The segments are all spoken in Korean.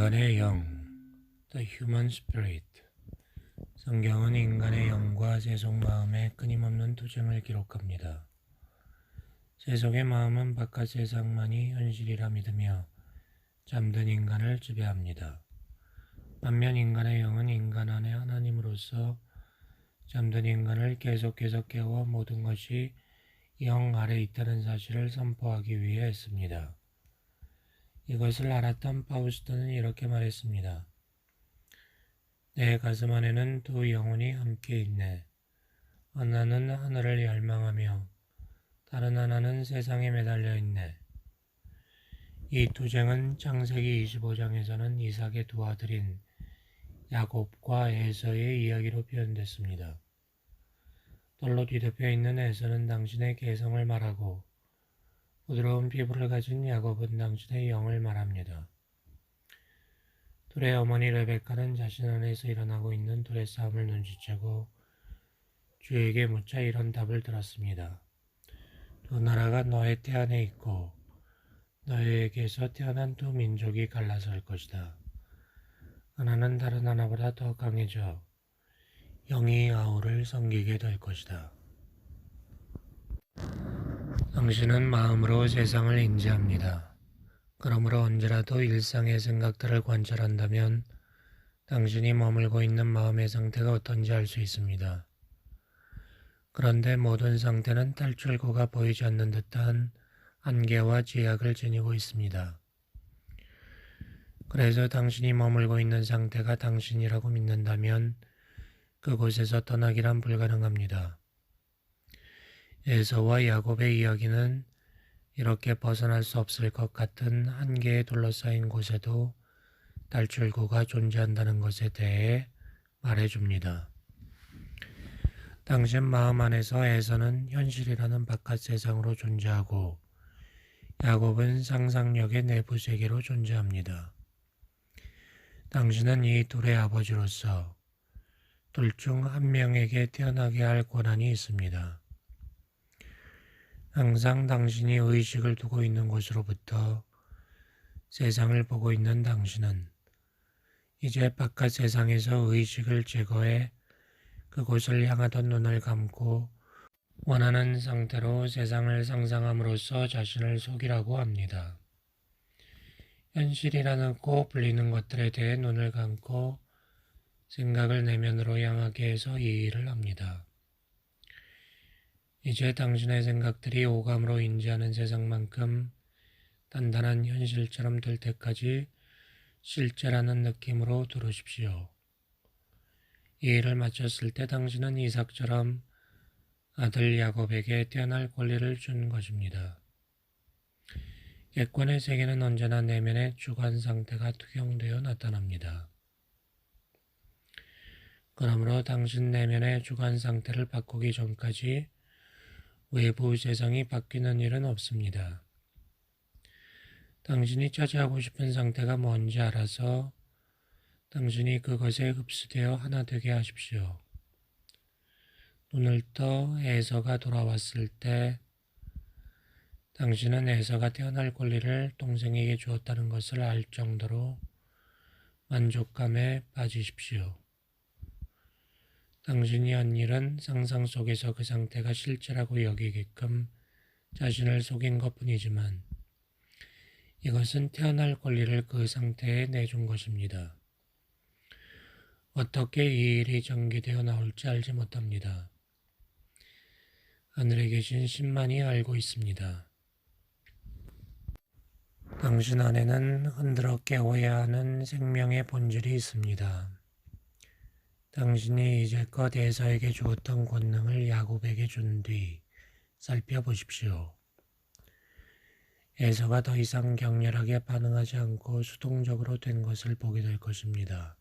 인간의 영, The Human Spirit. 성경은 인간의 영과 세속 마음의 끊임없는 투쟁을 기록합니다. 세속의 마음은 바깥 세상만이 현실이라 믿으며 잠든 인간을 지배합니다. 반면 인간의 영은 인간 안에 하나님으로서 잠든 인간을 계속해서 깨워 모든 것이 영 아래 있다는 사실을 선포하기 위해 했습니다. 이것을 알았던 파우스트는 이렇게 말했습니다. 내 가슴 안에는 두 영혼이 함께 있네. 하나는 하늘을 열망하며 다른 하나는 세상에 매달려 있네. 이 투쟁은 창세기 25장에서는 이삭의 두 아들인 야곱과 에서의 이야기로 표현됐습니다. 돌로 뒤덮여 있는 에서는 당신의 개성을 말하고 부드러운 피부를 가진 야곱은 당신의 영을 말합니다. 둘의 어머니 레베카는 자신 안에서 일어나고 있는 둘의 싸움을 눈치채고 주에게 묻자 이런 답을 들었습니다. 두 나라가 너의 태 안에 있고 너에게서 태어난 두 민족이 갈라설 것이다. 하나는 다른 하나보다 더 강해져 영이 아우를 섬기게 될 것이다. 당신은 마음으로 세상을 인지합니다. 그러므로 언제라도 일상의 생각들을 관찰한다면 당신이 머물고 있는 마음의 상태가 어떤지 알 수 있습니다. 그런데 모든 상태는 탈출구가 보이지 않는 듯한 한계와 제약을 지니고 있습니다. 그래서 당신이 머물고 있는 상태가 당신이라고 믿는다면 그곳에서 떠나기란 불가능합니다. 에서와 야곱의 이야기는 이렇게 벗어날 수 없을 것 같은 한계에 둘러싸인 곳에도 탈출구가 존재한다는 것에 대해 말해줍니다. 당신 마음 안에서 에서는 현실이라는 바깥 세상으로 존재하고 야곱은 상상력의 내부 세계로 존재합니다. 당신은 이 둘의 아버지로서 둘 중 한 명에게 태어나게 할 권한이 있습니다. 항상 당신이 의식을 두고 있는 곳으로부터 세상을 보고 있는 당신은 이제 바깥 세상에서 의식을 제거해 그곳을 향하던 눈을 감고 원하는 상태로 세상을 상상함으로써 자신을 속이라고 합니다. 현실이라고 불리는 것들에 대해 눈을 감고 생각을 내면으로 향하게 해서 이 일을 합니다. 이제 당신의 생각들이 오감으로 인지하는 세상만큼 단단한 현실처럼 될 때까지 실제라는 느낌으로 들으십시오. 이 일을 마쳤을 때 당신은 이삭처럼 아들 야곱에게 태어날 권리를 준 것입니다. 객관의 세계는 언제나 내면의 주관 상태가 투영되어 나타납니다. 그러므로 당신 내면의 주관 상태를 바꾸기 전까지 외부 세상이 바뀌는 일은 없습니다. 당신이 차지하고 싶은 상태가 뭔지 알아서 당신이 그것에 흡수되어 하나 되게 하십시오. 눈을 떠 에서가 돌아왔을 때 당신은 에서가 태어날 권리를 동생에게 주었다는 것을 알 정도로 만족감에 빠지십시오. 당신이 한 일은 상상 속에서 그 상태가 실제라고 여기게끔 자신을 속인 것 뿐이지만 이것은 태어날 권리를 그 상태에 내준 것입니다. 어떻게 이 일이 전개되어 나올지 알지 못합니다. 하늘에 계신 신만이 알고 있습니다. 당신 안에는 흔들어 깨워야 하는 생명의 본질이 있습니다. 당신이 이제껏 에서에게 주었던 권능을 야곱에게 준 뒤 살펴보십시오. 에서가 더 이상 격렬하게 반응하지 않고 수동적으로 된 것을 보게 될 것입니다.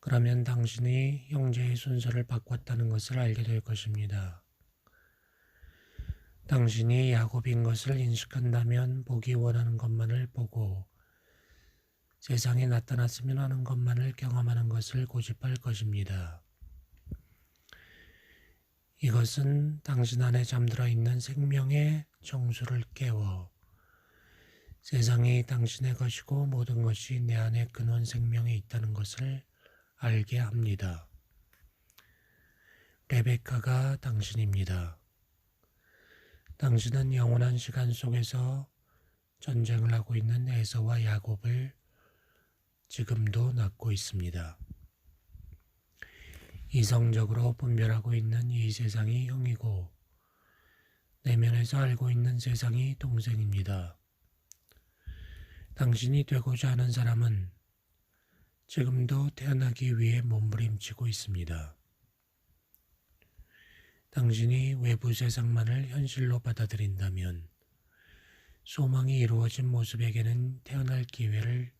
그러면 당신이 형제의 순서를 바꿨다는 것을 알게 될 것입니다. 당신이 야곱인 것을 인식한다면 보기 원하는 것만을 보고 세상에 나타났으면 하는 것만을 경험하는 것을 고집할 것입니다. 이것은 당신 안에 잠들어 있는 생명의 정수를 깨워 세상이 당신의 것이고 모든 것이 내 안에 근원 생명에 있다는 것을 알게 합니다. 레베카가 당신입니다. 당신은 영원한 시간 속에서 전쟁을 하고 있는 에서와 야곱을 지금도 낳고 있습니다. 이성적으로 분별하고 있는 이 세상이 형이고 내면에서 알고 있는 세상이 동생입니다. 당신이 되고자 하는 사람은 지금도 태어나기 위해 몸부림치고 있습니다. 당신이 외부 세상만을 현실로 받아들인다면 소망이 이루어진 모습에게는 태어날 기회를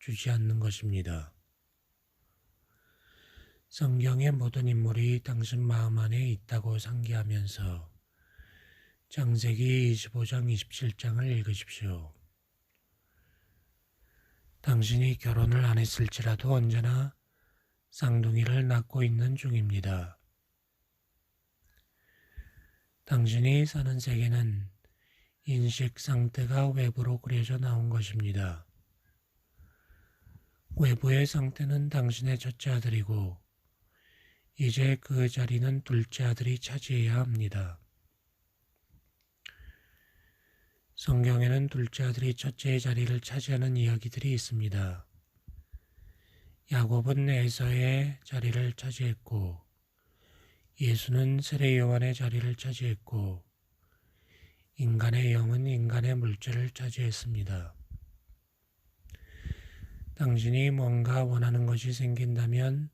주지 않는 것입니다. 성경의 모든 인물이 당신 마음 안에 있다고 상기하면서 창세기 25장 27장을 읽으십시오. 당신이 결혼을 안 했을지라도 언제나 쌍둥이를 낳고 있는 중입니다. 당신이 사는 세계는 인식 상태가 외부로 그려져 나온 것입니다. 외부의 상태는 당신의 첫째 아들이고 이제 그 자리는 둘째 아들이 차지해야 합니다. 성경에는 둘째 아들이 첫째의 자리를 차지하는 이야기들이 있습니다. 야곱은 에서의 자리를 차지했고 예수는 세례 요한의 자리를 차지했고 인간의 영은 인간의 물질을 차지했습니다. 당신이 뭔가 원하는 것이 생긴다면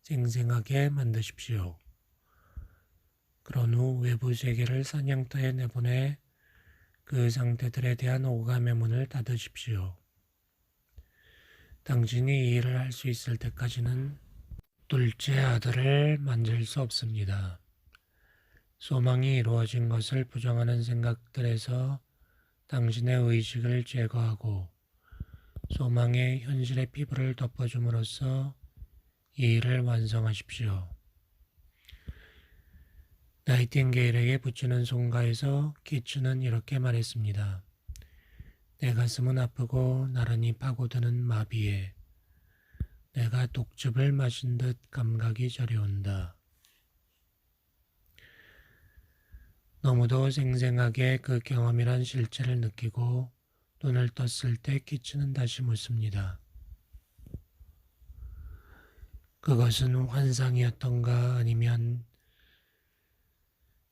생생하게 만드십시오. 그런 후 외부 세계를 사냥터에 내보내 그 상태들에 대한 오감의 문을 닫으십시오. 당신이 이 일을 할 수 있을 때까지는 둘째 아들을 만질 수 없습니다. 소망이 이루어진 것을 부정하는 생각들에서 당신의 의식을 제거하고 소망의 현실의 피부를 덮어줌으로써 이 일을 완성하십시오. 나이팅게일에게 붙이는 송가에서 키츠는 이렇게 말했습니다. 내 가슴은 아프고 나란히 파고드는 마비에 내가 독즙을 마신 듯 감각이 저려온다. 너무도 생생하게 그 경험이란 실체를 느끼고 눈을 떴을 때 키츠는 다시 묻습니다. 그것은 환상이었던가 아니면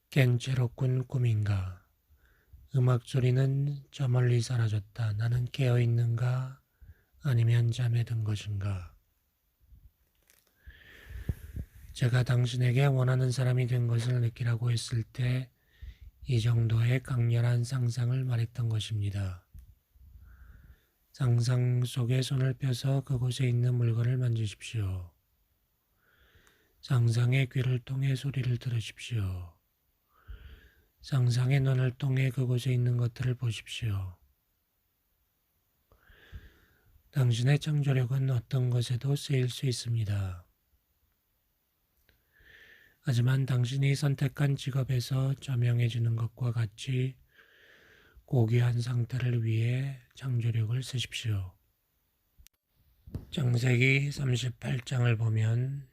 깬채롭군 꿈인가? 음악 소리는 저 멀리 사라졌다. 나는 깨어 있는가? 아니면 잠에 든 것인가? 제가 당신에게 원하는 사람이 된 것을 느끼라고 했을 때 이 정도의 강렬한 상상을 말했던 것입니다. 상상 속에 손을 펴서 그곳에 있는 물건을 만지십시오. 상상의 귀를 통해 소리를 들으십시오. 상상의 눈을 통해 그곳에 있는 것들을 보십시오. 당신의 창조력은 어떤 것에도 쓰일 수 있습니다. 하지만 당신이 선택한 직업에서 저명해지는 것과 같이 고귀한 상태를 위해 창조력을 쓰십시오. 창세기 38장을 보면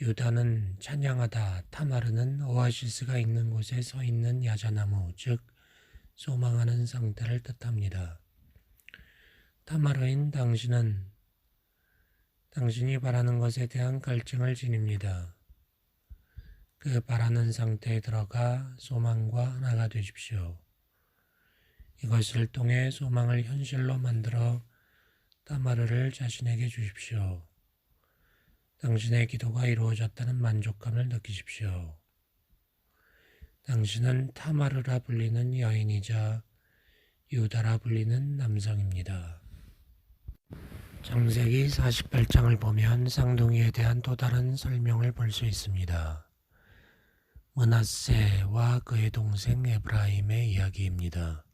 유다는 찬양하다 타마르는 오아시스가 있는 곳에 서 있는 야자나무, 즉 소망하는 상태를 뜻합니다. 타마르인 당신은 당신이 바라는 것에 대한 갈증을 지닙니다. 그 바라는 상태에 들어가 소망과 하나가 되십시오. 이것을 통해 소망을 현실로 만들어 타마르를 자신에게 주십시오. 당신의 기도가 이루어졌다는 만족감을 느끼십시오. 당신은 타마르라 불리는 여인이자 유다라 불리는 남성입니다. 창세기 48장을 보면 쌍둥이에 대한 또 다른 설명을 볼 수 있습니다. 문하세와 그의 동생 에브라임의 이야기입니다.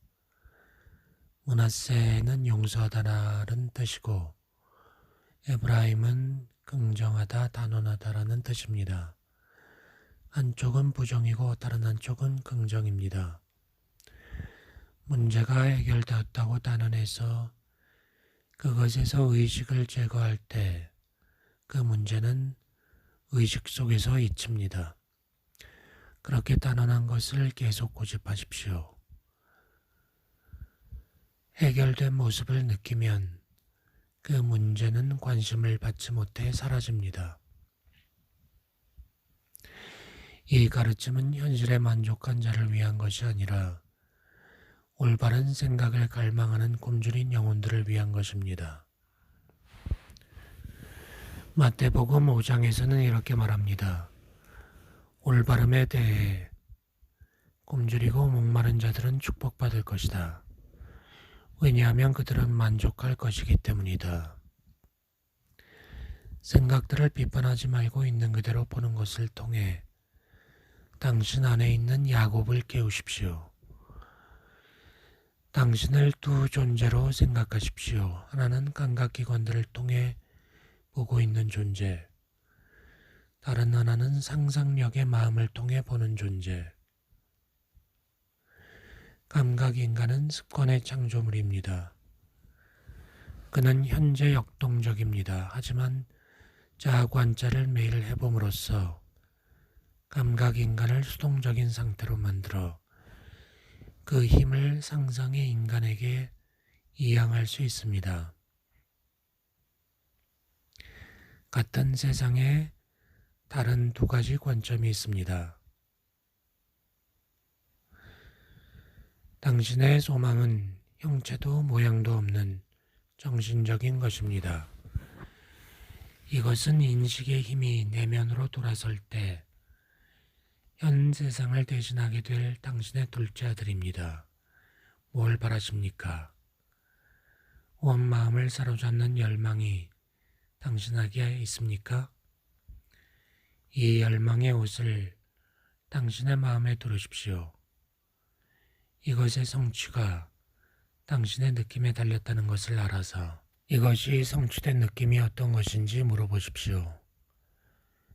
문하세는 용서하다라는 뜻이고 에브라임은 긍정하다, 단언하다라는 뜻입니다. 한쪽은 부정이고 다른 한쪽은 긍정입니다. 문제가 해결되었다고 단언해서 그것에서 의식을 제거할 때 그 문제는 의식 속에서 잊힙니다. 그렇게 단언한 것을 계속 고집하십시오. 해결된 모습을 느끼면 그 문제는 관심을 받지 못해 사라집니다. 이 가르침은 현실에 만족한 자를 위한 것이 아니라 올바른 생각을 갈망하는 굶주린 영혼들을 위한 것입니다. 마태복음 5장에서는 이렇게 말합니다. 올바름에 대해 굶주리고 목마른 자들은 축복받을 것이다. 왜냐하면 그들은 만족할 것이기 때문이다. 생각들을 비판하지 말고 있는 그대로 보는 것을 통해 당신 안에 있는 야곱을 깨우십시오. 당신을 두 존재로 생각하십시오. 하나는 감각기관들을 통해 보고 있는 존재, 다른 하나는 상상력의 마음을 통해 보는 존재. 감각 인간은 습관의 창조물입니다. 그는 현재 역동적입니다. 하지만 자아관찰을 매일 해봄으로써 감각 인간을 수동적인 상태로 만들어 그 힘을 상상의 인간에게 이양할 수 있습니다. 같은 세상에 다른 두 가지 관점이 있습니다. 당신의 소망은 형체도 모양도 없는 정신적인 것입니다. 이것은 인식의 힘이 내면으로 돌아설 때 현 세상을 대신하게 될 당신의 둘째 아들입니다. 뭘 바라십니까? 온 마음을 사로잡는 열망이 당신에게 있습니까? 이 열망의 옷을 당신의 마음에 두르십시오. 이것의 성취가 당신의 느낌에 달렸다는 것을 알아서 이것이 성취된 느낌이 어떤 것인지 물어보십시오.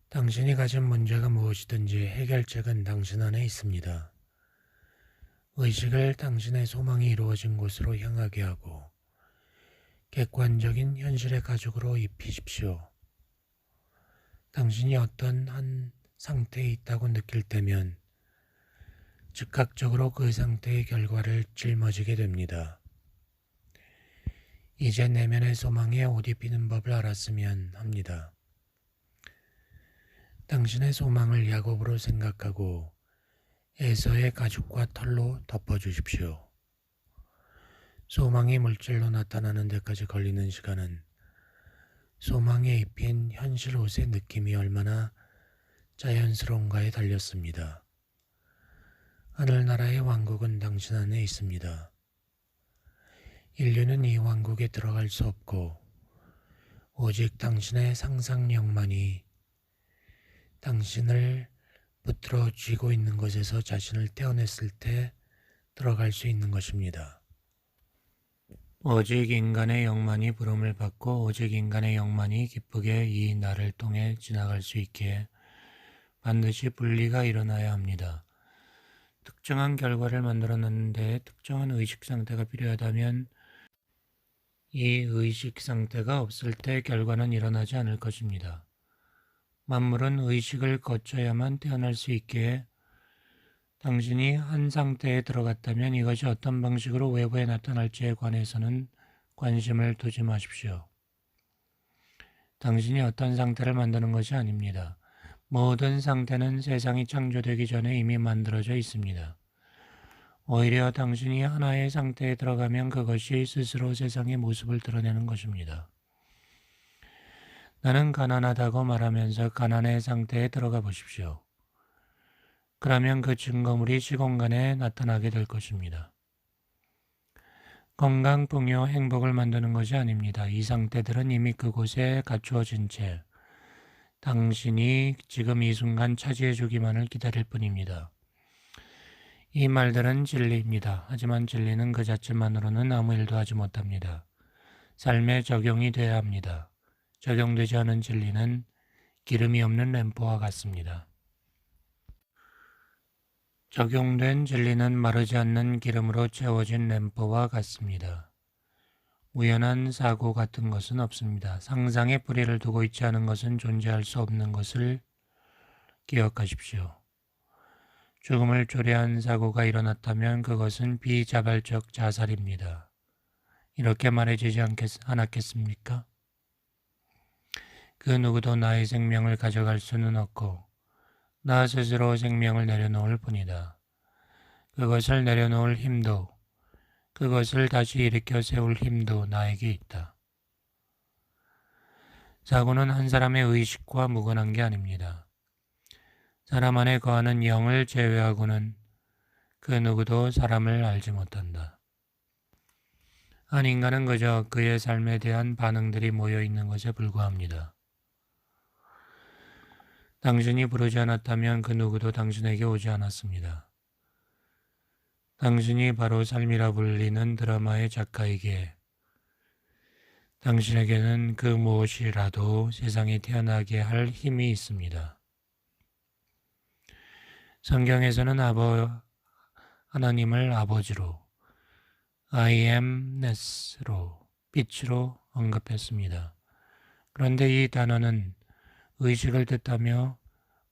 당신이 가진 문제가 무엇이든지 해결책은 당신 안에 있습니다. 의식을 당신의 소망이 이루어진 곳으로 향하게 하고 객관적인 현실의 가죽으로 입히십시오. 당신이 어떤 한 상태에 있다고 느낄 때면 즉각적으로 그 상태의 결과를 짊어지게 됩니다. 이제 내면의 소망에 옷 입히는 법을 알았으면 합니다. 당신의 소망을 야곱으로 생각하고 에서의 가죽과 털로 덮어주십시오. 소망이 물질로 나타나는 데까지 걸리는 시간은 소망에 입힌 현실 옷의 느낌이 얼마나 자연스러운가에 달렸습니다. 하늘나라의 왕국은 당신 안에 있습니다. 인류는 이 왕국에 들어갈 수 없고 오직 당신의 상상력만이 당신을 붙들어 쥐고 있는 것에서 자신을 떼어냈을 때 들어갈 수 있는 것입니다. 오직 인간의 영만이 부름을 받고 오직 인간의 영만이 기쁘게 이 날을 통해 지나갈 수 있기에 반드시 분리가 일어나야 합니다. 특정한 결과를 만들어놨는데 특정한 의식 상태가 필요하다면 이 의식 상태가 없을 때 결과는 일어나지 않을 것입니다. 만물은 의식을 거쳐야만 태어날 수 있기에 당신이 한 상태에 들어갔다면 이것이 어떤 방식으로 외부에 나타날지에 관해서는 관심을 두지 마십시오. 당신이 어떤 상태를 만드는 것이 아닙니다. 모든 상태는 세상이 창조되기 전에 이미 만들어져 있습니다. 오히려 당신이 하나의 상태에 들어가면 그것이 스스로 세상의 모습을 드러내는 것입니다. 나는 가난하다고 말하면서 가난의 상태에 들어가 보십시오. 그러면 그 증거물이 시공간에 나타나게 될 것입니다. 건강, 풍요, 행복을 만드는 것이 아닙니다. 이 상태들은 이미 그곳에 갖추어진 채 당신이 지금 이 순간 차지해 주기만을 기다릴 뿐입니다. 이 말들은 진리입니다. 하지만 진리는 그 자체만으로는 아무 일도 하지 못합니다. 삶에 적용이 돼야 합니다. 적용되지 않은 진리는 기름이 없는 램프와 같습니다. 적용된 진리는 마르지 않는 기름으로 채워진 램프와 같습니다. 우연한 사고 같은 것은 없습니다. 상상의 뿌리를 두고 있지 않은 것은 존재할 수 없는 것을 기억하십시오. 죽음을 초래한 사고가 일어났다면 그것은 비자발적 자살입니다. 이렇게 말해지지 않겠, 않았겠습니까? 그 누구도 나의 생명을 가져갈 수는 없고 나 스스로 생명을 내려놓을 뿐이다. 그것을 내려놓을 힘도 그것을 다시 일으켜 세울 힘도 나에게 있다. 사고는 한 사람의 의식과 무관한 게 아닙니다. 사람 안에 거하는 영을 제외하고는 그 누구도 사람을 알지 못한다. 한 인간은 그저 그의 삶에 대한 반응들이 모여 있는 것에 불과합니다. 당신이 부르지 않았다면 그 누구도 당신에게 오지 않았습니다. 당신이 바로 삶이라 불리는 드라마의 작가이기에 당신에게는 그 무엇이라도 세상에 태어나게 할 힘이 있습니다. 성경에서는 아버, 하나님을 아버지로, I amness로, 빛으로 언급했습니다. 그런데 이 단어는 의식을 뜻하며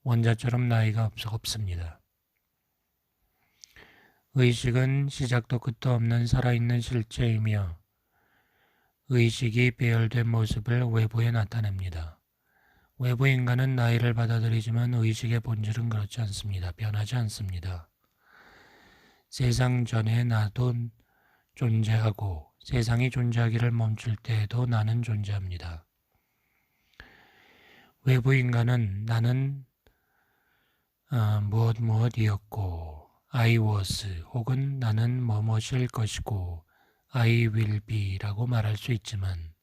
원자처럼 나이가 없습니다. 의식은 시작도 끝도 없는 살아있는 실체이며 의식이 배열된 모습을 외부에 나타냅니다. 외부 인간은 나이를 받아들이지만 의식의 본질은 그렇지 않습니다. 변하지 않습니다. 세상 전에 나도 존재하고 세상이 존재하기를 멈출 때에도 나는 존재합니다. 외부 인간은 나는 어, 무엇 무엇이었고 I was 혹은 나는 뭐뭐일 것이고 I will be라고 말할 수 있지만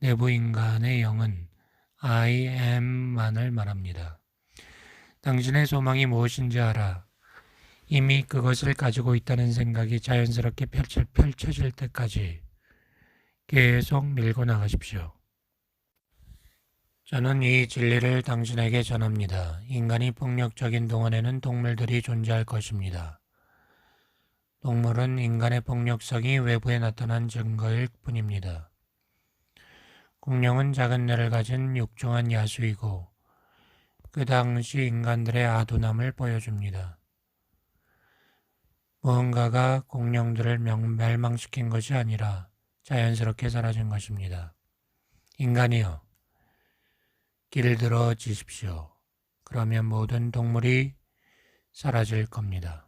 내부 인간의 영은 I am만을 말합니다. 당신의 소망이 무엇인지 알아. 이미 그것을 가지고 있다는 생각이 자연스럽게 펼쳐, 펼쳐질 때까지 계속 밀고 나가십시오. 저는 이 진리를 당신에게 전합니다. 인간이 폭력적인 동안에는 동물들이 존재할 것입니다. 동물은 인간의 폭력성이 외부에 나타난 증거일 뿐입니다. 공룡은 작은 뇌를 가진 육중한 야수이고 그 당시 인간들의 아둔함을 보여줍니다. 무언가가 공룡들을 멸망시킨 것이 아니라 자연스럽게 사라진 것입니다. 인간이여, 길들어 지십시오. 그러면 모든 동물이 사라질 겁니다.